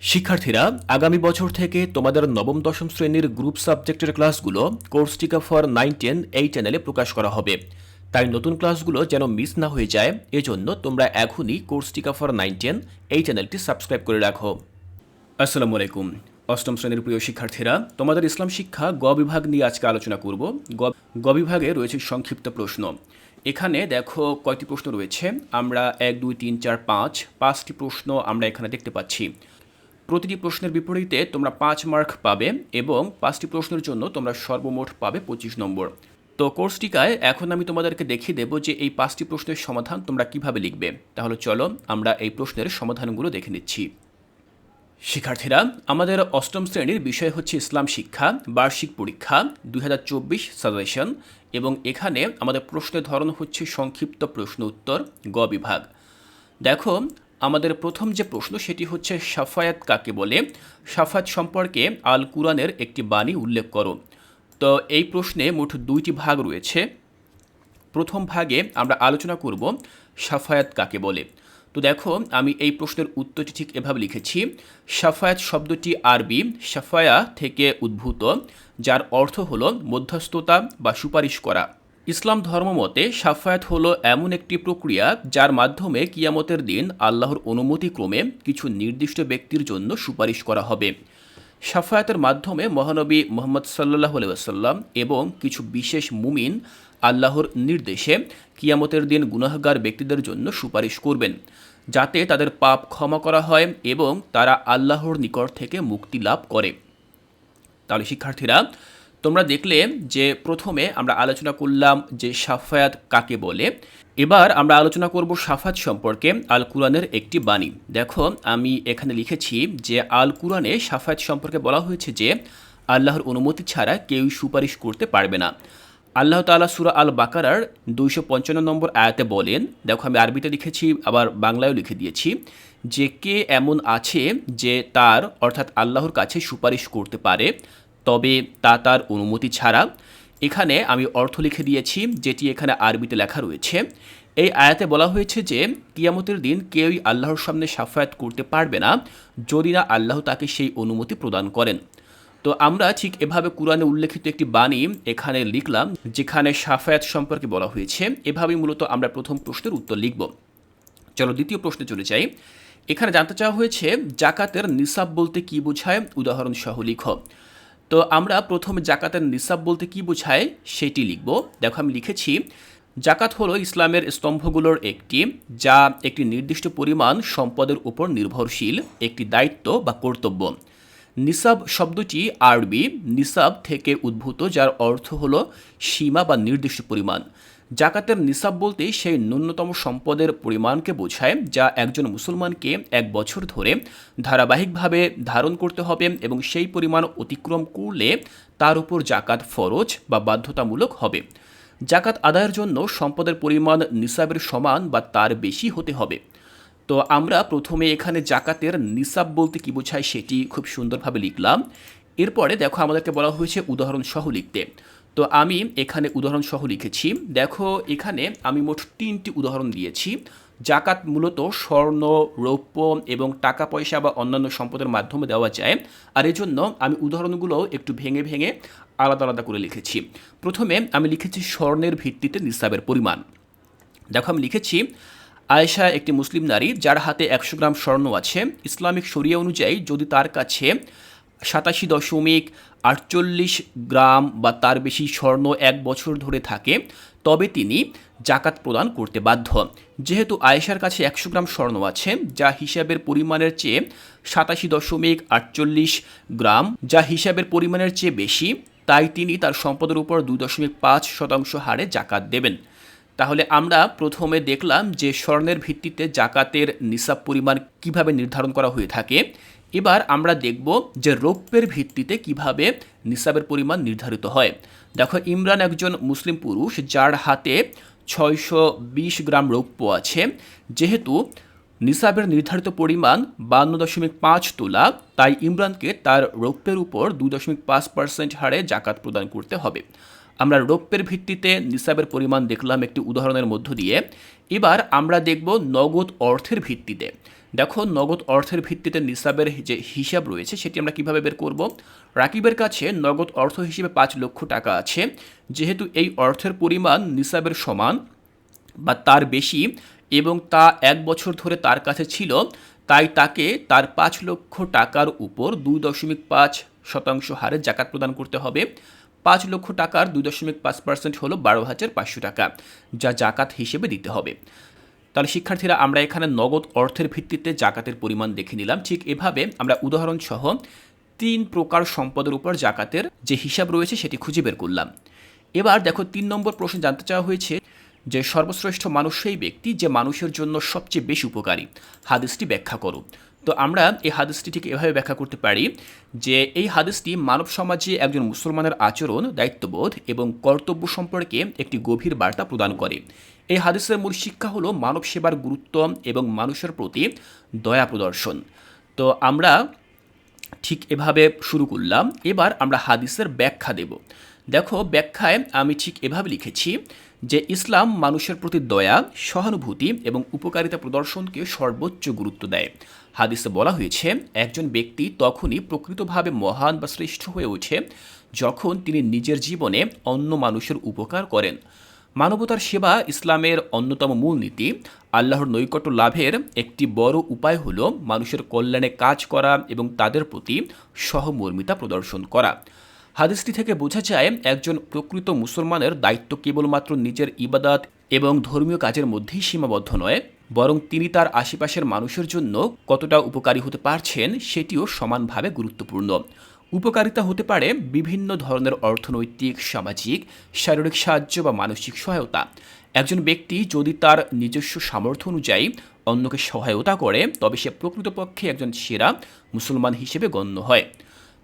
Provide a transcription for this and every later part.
শিক্ষার্থীরা, আগামী বছর থেকে তোমাদের নবম, দশম শ্রেণির গ্রুপ সাবজেক্টের ক্লাসগুলো কোর্স টিকা ফর নাইন, টেন এই চ্যানেলে প্রকাশ করা হবে। তাই নতুন ক্লাসগুলো যেন মিস না হয়ে যায়, এজন্য তোমরা এখনই কোর্স টিকা ফর নাইন, টেন এই চ্যানেলটি সাবস্ক্রাইব করে রাখো। আসসালামু আলাইকুম। অষ্টম শ্রেণির প্রিয় শিক্ষার্থীরা, তোমাদের ইসলাম শিক্ষা গ বিভাগ নিয়ে আজকে আলোচনা করব। গ- বিভাগে রয়েছে সংক্ষিপ্ত প্রশ্ন। এখানে দেখো কয়টি প্রশ্ন রয়েছে। আমরা এক, দুই, তিন, চার, পাঁচ, পাঁচটি প্রশ্ন আমরা এখানে দেখতে পাচ্ছি। প্রতিটি প্রশ্নের বিপরীতে তোমরা পাঁচ মার্ক পাবে এবং পাঁচটি প্রশ্নের জন্য তোমরা সর্বমোট পাবে পঁচিশ নম্বর। তো কোর্সটিকায় এখন আমি তোমাদেরকে দেখিয়ে দেবো যে এই পাঁচটি প্রশ্নের সমাধান তোমরা কীভাবে লিখবে। তাহলে চলো আমরা এই প্রশ্নের সমাধানগুলো দেখে নিচ্ছি। শিক্ষার্থীরা, আমাদের অষ্টম শ্রেণির বিষয় হচ্ছে ইসলাম শিক্ষা, বার্ষিক পরীক্ষা, দুই হাজার চব্বিশ সাজেশন এবং এখানে আমাদের প্রশ্নের ধরন হচ্ছে সংক্ষিপ্ত প্রশ্ন উত্তর গ বিভাগ। দেখো আমাদের প্রথম যে প্রশ্ন সেটি হচ্ছে সাফায়াত কাকে বলে? সাফায়াত সম্পর্কে আল কুরআনের একটি বাণী উল্লেখ করো। তো এই প্রশ্নে মোট দুইটি ভাগ রয়েছে। প্রথম ভাগে আমরা আলোচনা করব সাফায়াত কাকে বলে। তো দেখো, আমি এই প্রশ্নের উত্তরটি ঠিক এভাবে লিখেছি। সাফায়াত শব্দটি আরবি, সাফায়া থেকে উদ্ভূত, যার অর্থ হলো মধ্যস্থতা বা সুপারিশ করা। ইসলাম ধর্মমতে সাফায়াত হলো এমন একটি প্রক্রিয়া যার মাধ্যমে কিয়ামতের দিন আল্লাহর অনুমতিক্রমে কিছু নির্দিষ্ট ব্যক্তির জন্য সুপারিশ করা হবে। সাফায়াতের মাধ্যমে মহানবী মোহাম্মদ সাল্লাহ আসাল্লাম এবং কিছু বিশেষ মুমিন আল্লাহর নির্দেশে কিয়ামতের দিন গুনাহগার ব্যক্তিদের জন্য সুপারিশ করবেন, যাতে তাদের পাপ ক্ষমা করা হয় এবং তারা আল্লাহর নিকট থেকে মুক্তি লাভ করে। তাহলে শিক্ষার্থীরা তোমরা দেখলে যে প্রথমে আমরা আলোচনা করলাম যে সাফায়াত কাকে বলে। এবার আমরা আলোচনা করব সাফাত সম্পর্কে আল কুরআনের একটি বাণী। দেখো, আমি এখানে লিখেছি যে আল কুরআনে সাফায়াত সম্পর্কে বলা হয়েছে যে আল্লাহর অনুমতি ছাড়া কেউই সুপারিশ করতে পারবে না। আল্লাহ তাআলা সুরা আল বাকারার দুইশো পঞ্চান্ন নম্বর আয়াতে বলেন, দেখো, আমি আরবিতে লিখেছি, আবার বাংলায়ও লিখে দিয়েছি, যে কে এমন আছে যে তার, অর্থাৎ আল্লাহর কাছে সুপারিশ করতে পারে তবে তা তার অনুমতি ছাড়া এখানে আমি অর্থ লিখে দিয়েছি, যেটি এখানে আরবিতে লেখা রয়েছে। এই আয়াতে বলা হয়েছে যে, কিয়ামতের দিন কেউই আল্লাহর সামনে সাফায়াত করতে পারবে না, যদি না আল্লাহ তাকে সেই অনুমতি প্রদান করেন। তো আমরা ঠিক এভাবে কোরআনে উল্লেখিত একটি বাণী এখানে লিখলাম, যেখানে সাফায়াত সম্পর্কে বলা হয়েছে। এভাবেই মূলত আমরা প্রথম প্রশ্নের উত্তর লিখব। চলো দ্বিতীয় প্রশ্নে চলে যাই। এখানে জানতে চাওয়া হয়েছে, জাকাতের নিসাব বলতে কি বোঝায়? উদাহরণ সহ লিখো। তো আমরা প্রথম জাকাতের নিসাব বলতে কি বোঝায় সেটি লিখব। দেখো আমি লিখেছি, জাকাত হলো ইসলামের স্তম্ভগুলোর একটি, যা একটি নির্দিষ্ট পরিমাণ সম্পদের উপর নির্ভরশীল, একটি দায়িত্ব বা কর্তব্য। নিসাব শব্দটি আরবি, নিসাব থেকে উদ্ভূত, যার অর্থ হলো সীমা বা নির্দিষ্ট পরিমাণ। জাকাতের নিসাব বলতে সেই ন্যূনতম সম্পদের পরিমাণকে বোঝায়, যা একজন মুসলমানকে এক বছর ধরে ধারাবাহিকভাবে ধারণ করতে হবে এবং সেই পরিমাণ অতিক্রম করলে তার উপর জাকাত ফরজ বা বাধ্যতামূলক হবে। জাকাত আদায়ের জন্য সম্পদের পরিমাণ নিসাবের সমান বা তার বেশি হতে হবে। তো আমরা প্রথমে এখানে জাকাতের নিসাব বলতে কি বোঝায় সেটি খুব সুন্দরভাবে লিখলাম। এরপরে দেখো আমাদেরকে বলা হয়েছে উদাহরণ সহ লিখতে। তো আমি এখানে উদাহরণ সহ লিখেছি, দেখো এখানে আমি মোট তিনটি উদাহরণ দিয়েছি। জাকাত মূলত স্বর্ণ, রৌপ্য এবং টাকা পয়সা বা অন্যান্য সম্পদের মাধ্যমে দেওয়া যায়। আর এজন্য আমি উদাহরণগুলো একটু ভেঙে ভেঙে আলাদা আলাদা করে লিখেছি। প্রথমে আমি লিখেছি স্বর্ণের ভিত্তিতে নিসাবের পরিমাণ। দেখো আমি লিখেছি, আয়েশা একটি মুসলিম নারী যার হাতে একশো গ্রাম স্বর্ণ আছে। ইসলামিক শরিয়া অনুযায়ী যদি তার কাছে সাতাশি দশমিক আটচল্লিশ গ্রাম বা তার বেশি স্বর্ণ এক বছর ধরে থাকে, তবে তিনি জাকাত প্রদান করতে বাধ্য। যেহেতু আয়েশার কাছে একশো গ্রাম স্বর্ণ আছে, যা হিসাবের পরিমাণের চেয়ে সাতাশি দশমিক আটচল্লিশ গ্রাম, যা হিসাবের পরিমাণের চেয়ে বেশি, তাই তিনি তার সম্পদের উপর দুই দশমিক পাঁচ শতাংশ হারে জাকাত দেবেন। তাহলে আমরা প্রথমে দেখলাম যে স্বর্ণের ভিত্তিতে জাকাতের নিসাব পরিমাণ কীভাবে নির্ধারণ করা হয়ে থাকে। এবার আমরা দেখব যে রৌপ্যের ভিত্তিতে কীভাবে নিসাবের পরিমাণ নির্ধারিত হয়। দেখো, ইমরান একজন মুসলিম পুরুষ যার হাতে ছয়শো বিশ গ্রাম রৌপ্য আছে। যেহেতু নিসাবের নির্ধারিত পরিমাণ বান্ন দশমিক পাঁচ তোলা, তাই ইমরানকে তার রৌপ্যের উপর দুই দশমিক পাঁচ পার্সেন্ট হারে জাকাত প্রদান করতে হবে। আমরা রৌপ্যের ভিত্তিতে নিসাবের পরিমাণ দেখলাম একটি উদাহরণের মধ্য দিয়ে। এবার আমরা দেখব নগদ অর্থের ভিত্তিতে। দেখো, নগদ অর্থের ভিত্তিতে নিসাবের যে হিসাব রয়েছে, সেটি আমরা কীভাবে বের করব? রাকিবের কাছে নগদ অর্থ হিসেবে পাঁচ লক্ষ টাকা আছে। যেহেতু এই অর্থের পরিমাণ নিসাবের সমান বা তার বেশি এবং তা এক বছর ধরে তার কাছে ছিল, তাই তাকে তার পাঁচ লক্ষ টাকার উপর দুই দশমিক পাঁচ শতাংশ হারে জাকাত প্রদান করতে হবে। পাঁচ লক্ষ টাকার দুই দশমিক পাঁচ পার্সেন্ট হলো বারো হাজার পাঁচশো টাকা, যা জাকাত হিসেবে দিতে হবে। তাহলে শিক্ষার্থীরা, আমরা এখানে নগদ অর্থের ভিত্তিতে জাকাতের পরিমাণ দেখে নিলাম। ঠিক এভাবে আমরা উদাহরণ সহ তিন প্রকার সম্পদের উপর জাকাতের যে হিসাব রয়েছে সেটি খুঁজে বের করলাম। এবার দেখো, তিন নম্বর প্রশ্ন জানতে চাওয়া হয়েছে যে, সর্বশ্রেষ্ঠ মানুষ সেই ব্যক্তি যে মানুষের জন্য সবচেয়ে বেশি উপকারী? হাদিসটি ব্যাখ্যা করো। তো আমরা এই হাদিসটি ঠিক এভাবে ব্যাখ্যা করতে পারি যে এই হাদিসটি মানব সমাজে একজন মুসলমানের আচরণ, দায়িত্ববোধ এবং কর্তব্য সম্পর্কে একটি গভীর বার্তা প্রদান করে। এই হাদিসের মূল শিক্ষা হলো মানব সেবার গুরুত্ব এবং মানুষের প্রতি দয়া প্রদর্শন। তো আমরা ঠিক এভাবে শুরু করলাম। এবার আমরা হাদিসের ব্যাখ্যা দেব। দেখো, ব্যাখ্যায় আমি ঠিক এভাবে লিখেছি যে ইসলাম মানুষের প্রতি দয়া, সহানুভূতি এবং উপকারিতা প্রদর্শনকে সর্বোচ্চ গুরুত্ব দেয়। হাদিসে বলা হয়েছে, একজন ব্যক্তি তখনই প্রকৃতভাবে মহান বা শ্রেষ্ঠ হয়ে ওঠে যখন তিনি নিজের জীবনে অন্য মানুষের উপকার করেন। মানবতার সেবা ইসলামের অন্যতম মূলনীতি আল্লাহর নৈকট্য লাভের একটি বড় উপায় হল মানুষের কল্যাণে কাজ করা এবং তাদের প্রতি সহমর্মিতা প্রদর্শন করা। হাদিসটি থেকে বোঝা যায়, একজন প্রকৃত মুসলমানের দায়িত্ব কেবলমাত্র নিজের ইবাদাত এবং ধর্মীয় কাজের মধ্যেই সীমাবদ্ধ নয় বরং তিনি তার আশেপাশের মানুষের জন্য কতটা উপকারী হতে পারছেন সেটিও সমানভাবে গুরুত্বপূর্ণ। উপকারিতা হতে পারে বিভিন্ন ধরনের অর্থনৈতিক, সামাজিক, শারীরিক সাহায্য বা মানসিক সহায়তা। একজন ব্যক্তি যদি তার নিজস্ব সামর্থ্য অনুযায়ী অন্যকে সহায়তা করে, তবে সে প্রকৃতপক্ষে একজন সেরা মুসলমান হিসেবে গণ্য হয়।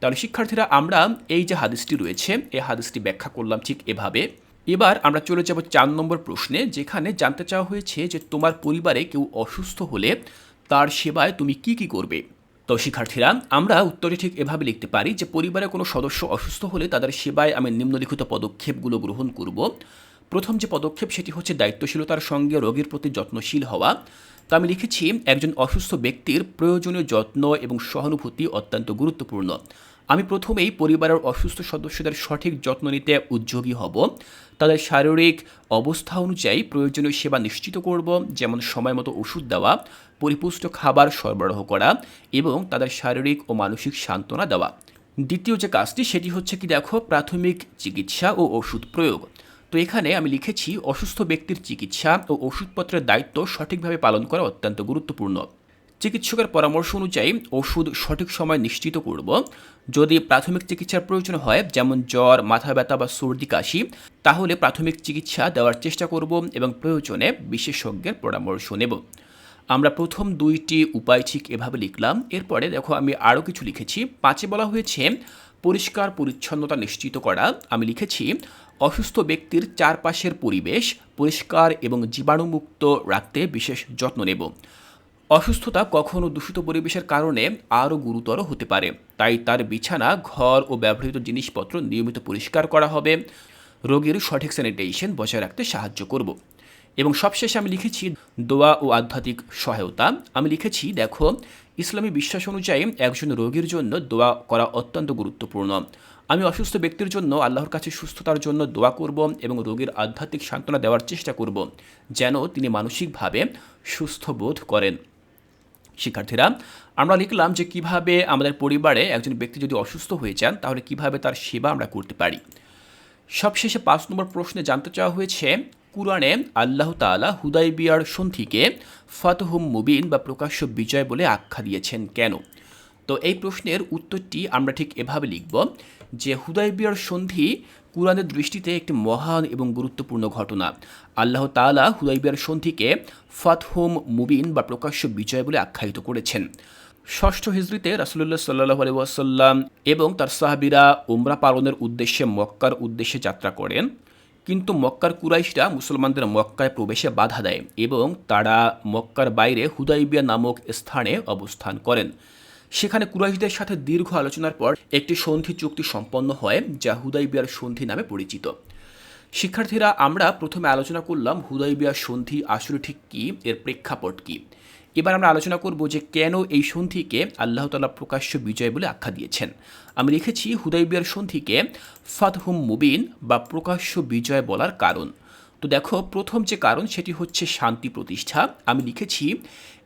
তাহলে শিক্ষার্থীরা, আমরা এই যে হাদিসটি রয়েছে, এই হাদিসটি ব্যাখ্যা করলাম ঠিক এভাবে। এবার আমরা চলে যাব চার নম্বর প্রশ্নে, যেখানে জানতে চাওয়া হয়েছে যে তোমার পরিবারে কেউ অসুস্থ হলে তার সেবায় তুমি কি কি করবে। তো শিক্ষার্থীরা, আমরা উত্তরে ঠিক এভাবে লিখতে পারি যে পরিবারে কোনো সদস্য অসুস্থ হলে তাদের সেবায় আমি নিম্নলিখিত পদক্ষেপগুলো গ্রহণ করব। প্রথম যে পদক্ষেপ সেটি হচ্ছে দায়িত্বশীলতার সঙ্গে রোগীর প্রতি যত্নশীল হওয়া। তো আমি লিখেছি, একজন অসুস্থ ব্যক্তির প্রয়োজনীয় যত্ন এবং সহানুভূতি অত্যন্ত গুরুত্বপূর্ণ। আমি প্রথমেই পরিবারের অসুস্থ সদস্যদের সঠিক যত্ন নিতে উদ্যোগী হব। তাদের শারীরিক অবস্থা অনুযায়ী প্রয়োজনীয় সেবা নিশ্চিত করব, যেমন সময় মতো ওষুধ দেওয়া, পরিপুষ্ট খাবার সরবরাহ করা এবং তাদের শারীরিক ও মানসিক সান্ত্বনা দেওয়া। দ্বিতীয় যে কাজটি, সেটি হচ্ছে কি দেখো, প্রাথমিক চিকিৎসা ও ওষুধ প্রয়োগ। তো এখানে আমি লিখেছি, অসুস্থ ব্যক্তির চিকিৎসা ও ওষুধপত্রের দায়িত্ব সঠিকভাবে পালন করা অত্যন্ত গুরুত্বপূর্ণ। চিকিৎসকের পরামর্শ অনুযায়ী ওষুধ সঠিক সময় নিশ্চিত করব। যদি প্রাথমিক চিকিৎসার প্রয়োজন হয়, যেমন জ্বর, মাথা ব্যথা বা সর্দি, কাশি, তাহলে প্রাথমিক চিকিৎসা দেওয়ার চেষ্টা করব এবং প্রয়োজনে বিশেষজ্ঞের পরামর্শ নেব। আমরা প্রথম দুইটি উপায় ঠিক এভাবে লিখলাম। এরপরে দেখো, আমি আরও কিছু লিখেছি। পাঁচে বলা হয়েছে, পরিষ্কার পরিচ্ছন্নতা নিশ্চিত করা। আমি লিখেছি, অসুস্থ ব্যক্তির চারপাশের পরিবেশ পরিষ্কার এবং জীবাণুমুক্ত রাখতে বিশেষ যত্ন নেব। অসুস্থতা কখনও দূষিত পরিবেশের কারণে আরও গুরুতর হতে পারে। তাই তার বিছানা, ঘর ও ব্যবহৃত জিনিসপত্র নিয়মিত পরিষ্কার করা হবে। রোগীর সঠিক স্যানিটেশন বজায় রাখতে সাহায্য করব। এবং সবশেষে আমি লিখেছি দোয়া ও আধ্যাত্মিক সহায়তা। আমি লিখেছি, দেখো, ইসলামী বিশ্বাস অনুযায়ী একজন রোগীর জন্য দোয়া করা অত্যন্ত গুরুত্বপূর্ণ। আমি অসুস্থ ব্যক্তির জন্য আল্লাহর কাছে সুস্থতার জন্য দোয়া করব এবং রোগীর আধ্যাত্মিক সান্ত্বনা দেওয়ার চেষ্টা করব, যেন তিনি মানসিকভাবে সুস্থ বোধ করেন। শিক্ষার্থীরা, আমরা লিখলাম যে কীভাবে আমাদের পরিবারে একজন ব্যক্তি যদি অসুস্থ হয়ে যান, তাহলে কীভাবে তার সেবা আমরা করতে পারি? সবশেষে পাঁচ নম্বর প্রশ্নে জানতে চাওয়া হয়েছে, কুরআনে আল্লাহ তালা হুদাইবিয়ার সন্ধিকে ফাতহুম মুবিন বা প্রকাশ্য বিজয় বলে আখ্যা দিয়েছেন কেন? তো এই প্রশ্নের উত্তরটি আমরা ঠিক এভাবে লিখব যে হুদাইবিয়ার সন্ধি কুরআনের দৃষ্টিতে একটি মহান এবং গুরুত্বপূর্ণ ঘটনা। আল্লাহ তালা হুদাইবিয়ার সন্ধিকে ফাতহুম মুবিন বা প্রকাশ্য বিজয় বলে আখ্যায়িত করেছেন। ষষ্ঠ হিজড়িতে রাসুল্লাহ সাল্লাহ আলি এবং তার সাহাবিরা উমরা পালনের উদ্দেশ্যে মক্কার উদ্দেশ্যে যাত্রা করেন। কিন্তু মক্কার কুরাইশরা মুসলমানদের মক্কায় প্রবেশে বাধা দেয় এবং তারা মক্কার বাইরে হুদাইবিয়া নামক স্থানে অবস্থান করেন। সেখানে কুরাইশদের সাথে দীর্ঘ আলোচনার পর একটি সন্ধি চুক্তি সম্পন্ন হয়, যা হুদাইবিয়ার সন্ধি নামে পরিচিত। শিক্ষার্থীরা, আমরা প্রথমে আলোচনা করলাম হুদাইবিয়া সন্ধি আসলে ঠিক কী, এর প্রেক্ষাপট কী। এবার আমরা আলোচনা করব যে কেন এই সন্ধিকে আল্লাহ তালা প্রকাশ্য বিজয় বলে আখ্যা দিয়েছেন। আমি লিখেছি হুদাইবিয়ার সন্ধিকে ফাতহুম মুবিন বা প্রকাশ্য বিজয় বলার কারণ। তো দেখো, প্রথম যে কারণ সেটি হচ্ছে শান্তি প্রতিষ্ঠা। আমি লিখেছি,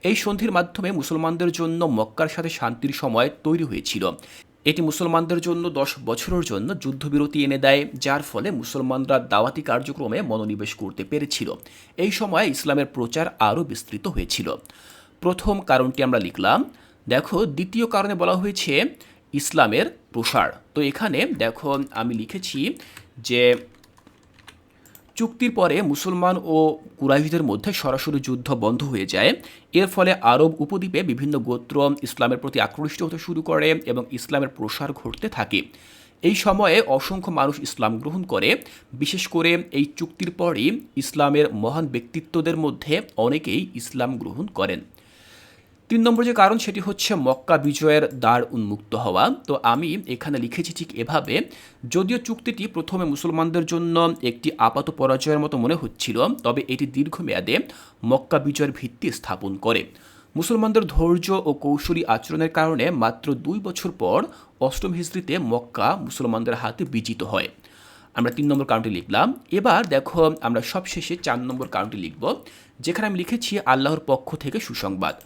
এই সন্ধির মাধ্যমে মুসলমানদের জন্য মক্কার সাথে শান্তির সময় তৈরি হয়েছিল। এটি মুসলমানদের জন্য দশ বছরের জন্য যুদ্ধবিরতি এনে দেয়, যার ফলে মুসলমানরা দাওয়াতি কার্যক্রমে মনোনিবেশ করতে পেরেছিল। এই সময় ইসলামের প্রচার আরও বিস্তৃত হয়েছিল। প্রথম কারণটি আমরা লিখলাম, দেখো, দ্বিতীয় কারণে বলা হয়েছে ইসলামের প্রসার। তো এখানে, দেখো, আমি লিখেছি যে চুক্তির পরে মুসলমান ও কুরাইশদের মধ্যে সরাসরি যুদ্ধ বন্ধ হয়ে যায়। এর ফলে আরব উপদ্বীপে বিভিন্ন গোত্র ইসলামের প্রতি আকৃষ্ট হতে শুরু করে এবং ইসলামের প্রসার ঘটতে থাকে। এই সময়ে অসংখ্য মানুষ ইসলাম গ্রহণ করে। বিশেষ করে এই চুক্তির পরই ইসলামের মহান ব্যক্তিত্বদের মধ্যে অনেকেই ইসলাম গ্রহণ করেন। তিন নম্বর যে কারণ সেটি হচ্ছে মক্কা বিজয়ের দ্বার উন্মুক্ত হওয়া। তো আমি এখানে লিখেছি ঠিক এভাবে, যদিও চুক্তিটি প্রথমে মুসলমানদের জন্য একটি আপাত পরাজয়ের মতো মনে হচ্ছিল, তবে এটি দীর্ঘমেয়াদে মক্কা বিজয়ের ভিত্তি স্থাপন করে। মুসলমানদের ধৈর্য ও কৌশলী আচরণের কারণে মাত্র দুই বছর পর অষ্টম হিজড়িতে মক্কা মুসলমানদের হাতে বিজিত হয়। আমরা তিন নম্বর কারণটি লিখলাম। এবার দেখো আমরা সবশেষে চার নম্বর কারণটি লিখব, যেখানে আমি লিখেছি আল্লাহর পক্ষ থেকে সুসংবাদ।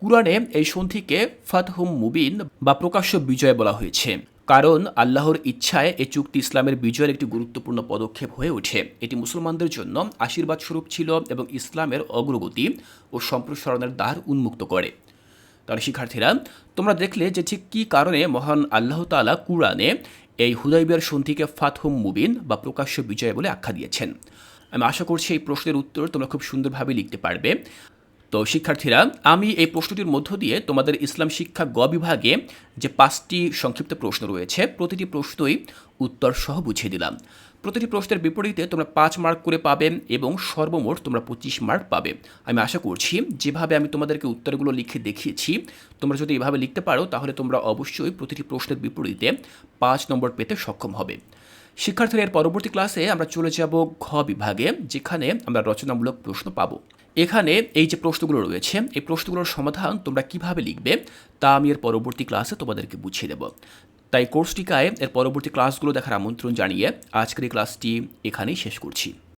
কুরআনে এই সন্ধিকে ফাতহুম মুবিন বা প্রকাশ্য বিজয় বলা হয়েছে। কারণ আল্লাহর ইচ্ছায় এই চুক্তি ইসলামের বিজয়ের একটি গুরুত্বপূর্ণ পদক্ষেপ হয়ে ওঠে। এটি মুসলমানদের জন্য আশীর্বাদ স্বরূপ ছিল এবং ইসলামের অগ্রগতি ও সম্প্রসারণের দ্বার উন্মুক্ত করে। তাহলে শিক্ষার্থীরা, তোমরা দেখলে যে ঠিক কী কারণে মহান আল্লাহ তালা কুরআনে এই হুদাইবিয়ার সন্ধিকে ফাতহুম মুবিন বা প্রকাশ্য বিজয় বলে আখ্যা দিয়েছেন। আমি আশা করছি এই প্রশ্নের উত্তর তোমরা খুব সুন্দরভাবে লিখতে পারবে। তো শিক্ষার্থীরা, আমি এই প্রশ্নটির মধ্য দিয়ে তোমাদের ইসলাম শিক্ষা গ বিভাগে যে পাঁচটি সংক্ষিপ্ত প্রশ্ন রয়েছে, প্রতিটি প্রশ্নই উত্তর সহ বুঝিয়ে দিলাম। প্রতিটি প্রশ্নের বিপরীতে তোমরা পাঁচ মার্ক করে পাবে এবং সর্বমোট তোমরা পঁচিশ মার্ক পাবে। আমি আশা করছি, যেভাবে আমি তোমাদেরকে উত্তরগুলো লিখে দেখিয়েছি, তোমরা যদি এভাবে লিখতে পারো, তাহলে তোমরা অবশ্যই প্রতিটি প্রশ্নের বিপরীতে পাঁচ নম্বর পেতে সক্ষম হবে। শিক্ষার্থীরা, এর পরবর্তী ক্লাসে আমরা চলে যাব ঘ বিভাগে, যেখানে আমরা রচনামূলক প্রশ্ন পাবো। এখানে এই যে প্রশ্নগুলো রয়েছে, এই প্রশ্নগুলোর সমাধান তোমরা কীভাবে লিখবে, তা আমি এর পরবর্তী ক্লাসে তোমাদেরকে বুঝিয়ে দেব। তাই কোর্সটিকায় এর পরবর্তী ক্লাসগুলো দেখার আমন্ত্রণ জানিয়ে আজকের এই ক্লাসটি এখানেই শেষ করছি।